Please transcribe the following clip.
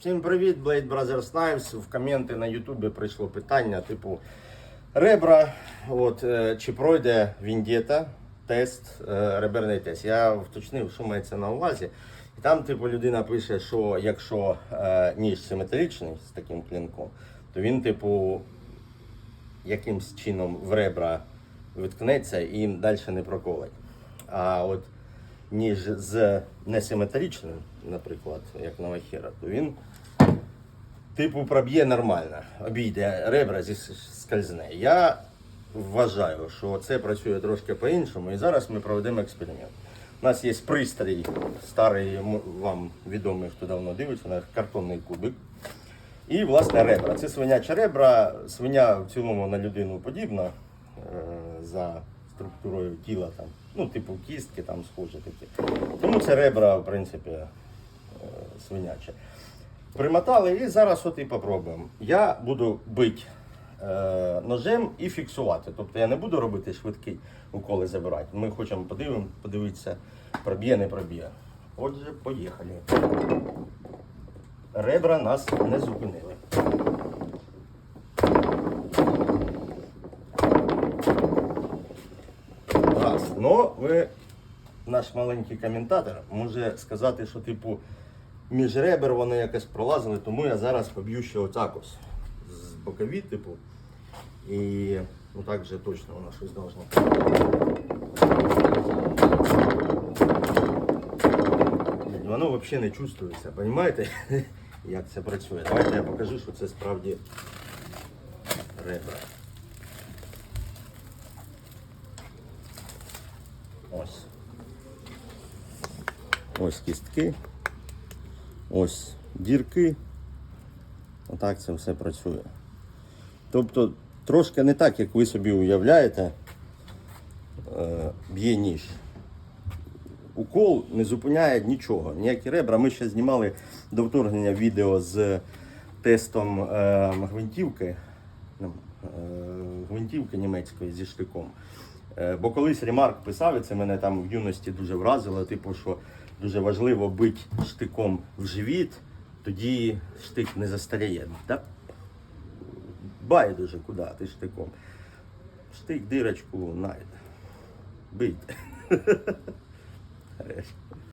Всім привіт, Blade Brothers Knives. В коменти на Ютубі прийшло питання, типу ребра, от, е, чи пройде Віндєта тест, е, реберний тест. Я вточнив, що мається на увазі. І там, типу, людина пише, що якщо е, ніж симетричний з таким клинком, то він, типу, якимсь чином в ребра виткнеться і далі не проколить. А от ніж з несиметричним, наприклад, як Новахера, то він типу проб'є нормально, обійде ребра зі скользне. Я вважаю, що це працює трошки по-іншому, і зараз ми проведемо експеримент. У нас є пристрій, старий, вам відомий, хто давно дивиться, на картонний кубик. І, власне, ребра. Це свинячі ребра. Свиня в цілому на людину подібна е, за структурою тіла, там, ну, типу кістки там схожі такі. Тому це ребра, в принципі, е, свинячі. Примотали і зараз от і попробуємо. Я буду бити е, ножем і фіксувати. Тобто я не буду робити швидкий уколи забирати. Ми хочемо подивимо, подивитися, проб'є, не проб'є. Отже, поїхали. Ребра нас не зупинили. Ну, ви, наш маленький коментатор, може сказати, що типу між ребер вони якось пролазили, тому я зараз поб'ю ще отак ось з бокові, типу. І ну так же точно воно щось должно. Воно взагалі не чувствується, розумієте, як це працює. Давайте я покажу, що це справді ребра. Ось. Ось кістки. Ось дірки. Отак це все працює. Тобто трошки не так, як ви собі уявляєте, е, б'є ніж. Укол не зупиняє нічого, ніякі ребра. Ми ще знімали до вторгнення відео з тестом е, гвинтівки, ну, е, гвинтівки німецької зі штиком. Е, бо колись Ремарк писав, і це мене там в юності дуже вразило, типу, що дуже важливо бити штиком в живіт, тоді штик не застаріє. Да? Байдуже куди ти штиком. Штик дирочку найде. Бийте.